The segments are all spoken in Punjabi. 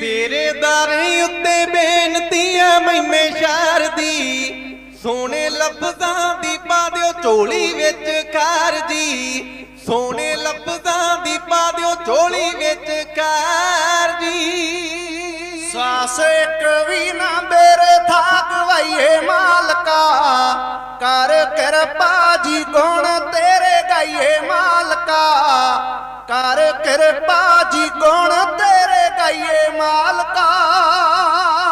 ਤੇਰੇ ਦਰ ਉੱਤੇ ਬੇਨਤੀ ਐ ਮੈਮੇ ਸ਼ਹਿਰ ਦੀ। ਸੋਹਣੇ ਲਫ਼ਜ਼ਾਂ ਦੀ ਪਾ ਦਿਓ ਝੋਲੀ ਵਿੱਚ ਕਾਰ ਜੀ। ਸੋਹਣੇ ਲਫ਼ਜ਼ਾਂ ਦੀ ਪਾ ਦਿਓ ਝੋਲੀ ਵਿੱਚ ਕਾਰ ਜੀ। ਸਾਸ ਇੱਕ ਵੀ ਨਾ ਮੇਰੇ ਥਾਕ ਵਈਏ ਮਾਲਕਾ। ਕਰ ਕਿਰਪਾ ਜੀ ਗੁਣ ਤੇਰੇ ਗਾਈਏ ਮਾਲਕਾ। ਕਰ ਕਿਰਪਾ ਜੀ ਗੁਣ ਤੇਰੇ ਗਾਈਏ ਮਾਲਕਾ।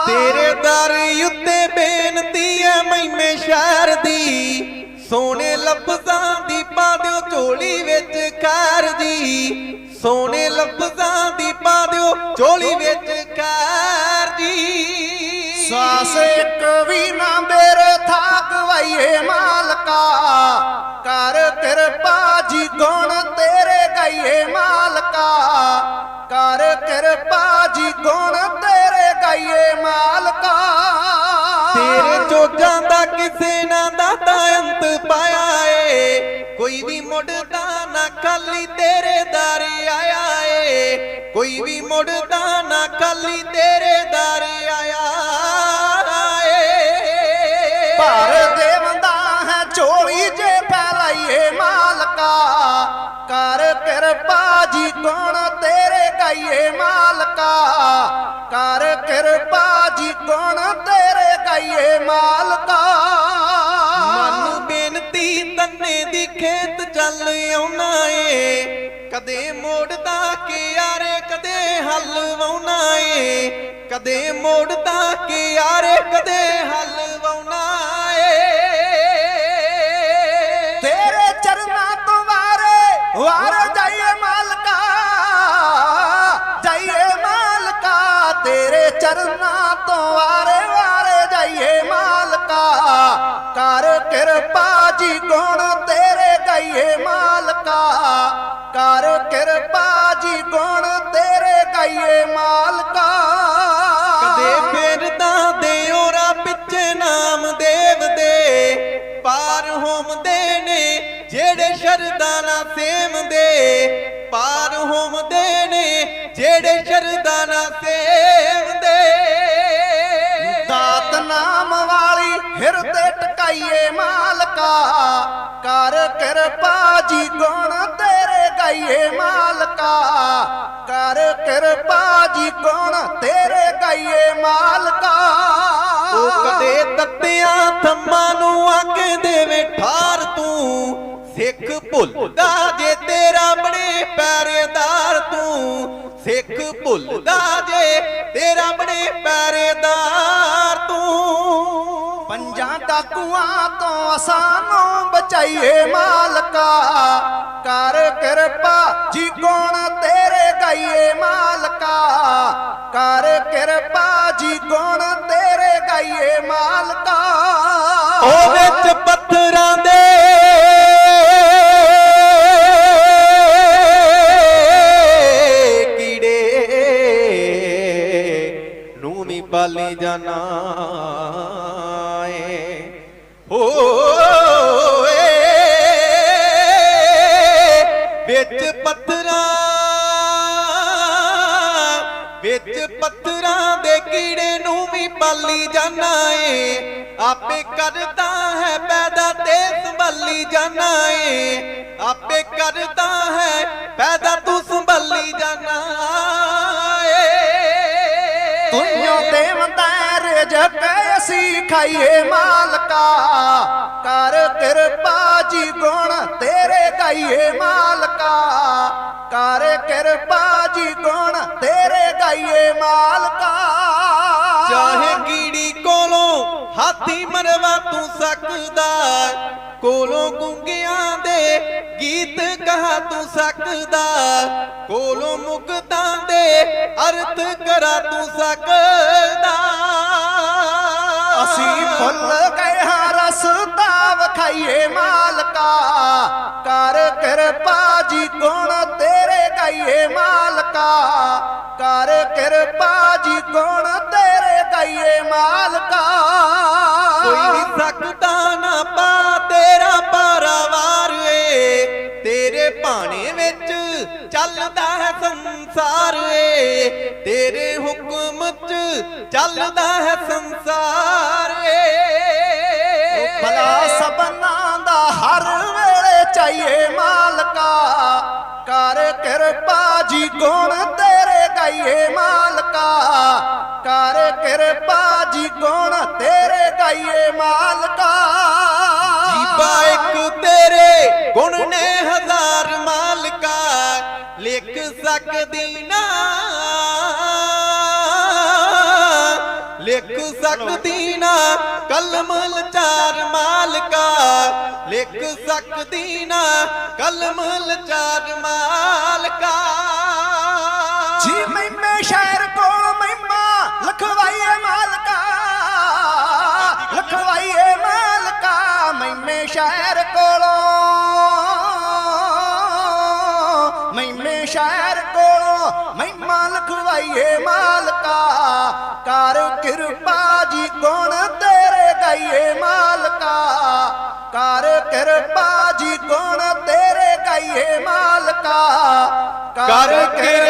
ਤੇਰੇ ਦਰ ਉੱਤੇ ਬੇਨਤੀ ਐ ਮੈਮੇ ਸ਼ਹਿਰ ਦੀ। ਸੋਹਣੇ ਲਫ਼ਜ਼ਾਂ ਦੀ ਪਾ ਦਿਓ ਝੋਲੀ ਵਿੱਚ ਕਾਰ ਜੀ। ਸੋਹਣੇ ਲਫ਼ਜ਼ਾਂ ਦੀ ਪਾ ਦਿਓ ਝੋਲੀ ਵਿੱਚ ਕਾਰ ਜੀ। ਸਾਸ ਇੱਕ ਵੀ ਨਾ ਮੇਰੇ ਥਾਕ ਵਈਏ ਮਾਲਕਾ। ਕਰ ਕਿਰਪਾ ਜੀ ਗੁਣ ਤੇਰੇ ਗਾਈਏ ਮਾਲਕਾ। ਕਰ ਕਿਰਪਾ ਜੀ ਗੁਣ ਤੇਰੇ ਗਾਈਏ ਮਾਲਕਾ। ਤੇਰੇ ਚੋਜਾਂ ਦਾ ਕਿਸੇ ਨਾ ਦਾਤਾ ਅੰਤ ਪਾਇਆ ਏ। ਕੋਈ ਵੀ ਮੁੜਦਾ ਨਾ ਖਾਲੀ ਤੇਰੇ ਦਰ ਆਇਆ ਏ। ਕੋਈ ਵੀ ਮੁੜਦਾ ਨਾ ਖਾਲੀ ਤੇਰੇ ਦਰ ਆਇਆ ਏ। ਭਰ ਦੇਵੰਦਾ ਹੈ ਝੋਲੀ ਜੇ ਫੈਲਾਈਏ ਮਾਲਕਾ। ਕਰ ਕਿਰਪਾ ਜੀ ਕੌਣ ਤੇਰੇ ਗਾਈਏ ਮਾਲਕਾ? ਕਰ ਕਿਰਪਾ ਜੀ, ਕੌਣ ਤੇਰੇ ਗਾਈਏ ਮਾਲਕਾ? ਮਨ ਬੇਨਤੀ ਤੰਨੇ ਦੀ ਖੇਤ ਚੱਲ ਆਉਣਾ ਏ ਕਦੇ ਮੋੜਦਾ ਕਿ ਯਾਰੇ ਕਦੇ ਹੱਲ ਵਾਉਣਾ ਏ ਕਦੇ ਮੋੜਦਾ ਕਿ ਯਾਰੇ ਕਦੇ ਤੇਰੇ ਚਰਨਾਂ ਤੋਂ ਵਾਰੇ ਵਾਰੇ ਜਾਈਏ ਮਾਲਕਾ। ਕਰ ਕਿਰਪਾ ਜੀ ਗੁਣ ਤੇਰੇ ਗਾਈਏ ਮਾਲਕਾ। ਕਰ ਕਿਰਪਾ ਜੀ ਗੁਣ ਤੇਰੇ ਗਾਈਏ ਮਾਲਕਾ। ਕਦੇ ਫੇਰਦਾ ਦਿਓਰਾ ਪਿੱਛੇ ਨਾਮ ਦੇਵ ਦੇ। ਪਾਰ ਹੋਮਦੇ ਨੇ ਜਿਹੜੇ ਸ਼ਰਦਾ ਨਾ ਸੇਵਦੇ ਹਿਰਦੇ ਟਕਾਈਏ ਮਾਲਕਾ, ਕਰ ਕਿਰਪਾ ਜੀ ਗੁਣ ਤੇਰੇ ਗਾਈਏ ਮਾਲਕਾ, ਕਰ ਕਿਰਪਾ ਜੀ ਗੁਣ ਤੇਰੇ ਗਾਈਏ ਮਾਲਕਾ। ਉਹ ਕਦੇ ਤੱਤਿਆਂ ਥੰਮਾਂ ਨੂੰ ਆਕੇ ਦੇਵੇ, ਠਾਰ ਤੂੰ, ਸਿੱਖ ਭੁੱਲਦਾ ਜੇ ਤੇਰਾ ਬਣੇ ਪੈਰੇਦਾਰ ਤੂੰ, ਸਿੱਖ ਭੁੱਲਦਾ ਜੇ ਤੇਰਾ ਬਣੇ ਪੈਰੇਦਾਰ ਡਾਕੂਆਂ ਤੋਂ ਸਾਨੂੰ ਬਚਾਈਏ ਮਾਲਕਾ। ਕਰ ਕਿਰਪਾ ਜੀ ਗੁਣ ਤੇਰੇ ਗਾਈਏ ਮਾਲਕਾ। ਕਰ ਕਿਰਪਾ ਜੀ ਗੁਣ ਤੇਰੇ ਗਾਈਏ ਮਾਲਕਾ। ਉਹ ਵਿੱਚ ਪੱਥਰਾਂ ਦੇ ਕੀੜੇ ਨੂੰ ਵੀ ਪਾਲੀ ਜਾਣਾ। ਓਏ ਵਿੱਚ ਪੱਥਰਾਂ ਵਿੱਚ ਪੱਥਰਾਂ ਦੇ ਕੀੜੇ ਨੂੰ ਵੀ ਪਾਲੀ ਜਾਣਾ ਏ। ਆਪੇ ਕਰਦਾ ਹੈ ਪੈਦਾ ਤੇ ਸੰਭਾਲੀ ਜਾਣਾ ਏ। ਆਪੇ ਕਰਦਾ ਹੈ ਪੈਦਾ ਤੂੰ ਸੰਭਾਲੀ ਜਾਣਾ ਰਜਕ ਅਸੀਂ ਖਾਈਏ ਮਾਲਕਾ। ਕਰ ਕਿਰਪਾ ਜੀ ਗੁਣ, ਤੇਰੇ ਗਾਈਏ ਮਾਲਕਾ। ਕਰ ਕਿਰਪਾ ਜੀ ਗੁਣ, ਤੇਰੇ ਗਾਈਏ ਮਾਲਕਾ। ਚਾਹੇ ਕੀੜੀ ਕੋਲੋਂ ਹਾਥੀ ਮਰਵਾ ਤੂੰ ਸਕਦਾ ਕੋਲੋਂ ਗੁੰਗਿਆਂ ਦੇ ਗੀਤ ਕਹਾ ਤੂੰ ਸਕਦਾ ਕੋਲੋਂ ਮੁਕਤਾਂ ਦੇ ਅਰਥ ਕਰਾ ਤੂੰ ਸਕਦਾ ਅਸੀਂ ਭੁੱਲ ਗਏ ਹਾਂ ਰਸਤਾ ਵਖਾਈਏ ਮਾਲਕਾ। ਕਰ ਕਿਰਪਾ ਜੀ ਗੁਣ ਤੇਰੇ ਗਾਈਏ ਮਾਲਕਾ। ਕਰ ਕਿਰਪਾ ਜੀ ਗੁਣ ਤੇਰੇ ਚੱਲਦਾ ਹੈ ਸੰਸਾਰ ਏ। ਤੇਰੇ ਹੁਕਮ ਚ ਚੱਲਦਾ ਹੈ ਸੰਸਾਰ ਏ। ਭਲਾ ਸਬਨਾਂ ਦਾ ਹਰ ਵੇਲੇ ਚਾਹੀਏ ਮਾਲਕਾ। ਕਰ ਕਿਰਪਾ ਜੀ ਗੁਣ ਤੇਰੇ ਗਾਈਏ ਮਾਲਕਾ। ਕਰ ਕਿਰਪਾ ਜੀ ਗੁਣ ਤੇਰੇ ਗਾਈਏ ਮਾਲਕਾ। ਜੀਬਾ ਇੱਕ ਲਿਖ ਸਕਦੀ ਨਾ ਲਿਖ ਸਕਦੀ ਨਾ ਕਲਮ ਲਚਾਰ ਮਾਲਕਾ। ਲਿਖ ਸਕਦੀ ਨਾ ਕਲਮ ਲਚਾਰ ਮਾਲਕਾ। ਜੀ ਮੈਮੇ ਸ਼ਹਿਰ ਕੋਲ ਲਖਵਾਈਏ ਮਾਲਕਾ ਕਰ ਕਿਰਪਾ ਜੀ ਗੁਣ ਤੇਰੇ ਗਾਈਏ ਮਾਲਕਾ ਕਰ ਕਿਰਪਾ ਜੀ ਗੁਣ ਤੇਰੇ ਗਾਈਏ ਮਾਲਕਾ ਕਰ ਕੇ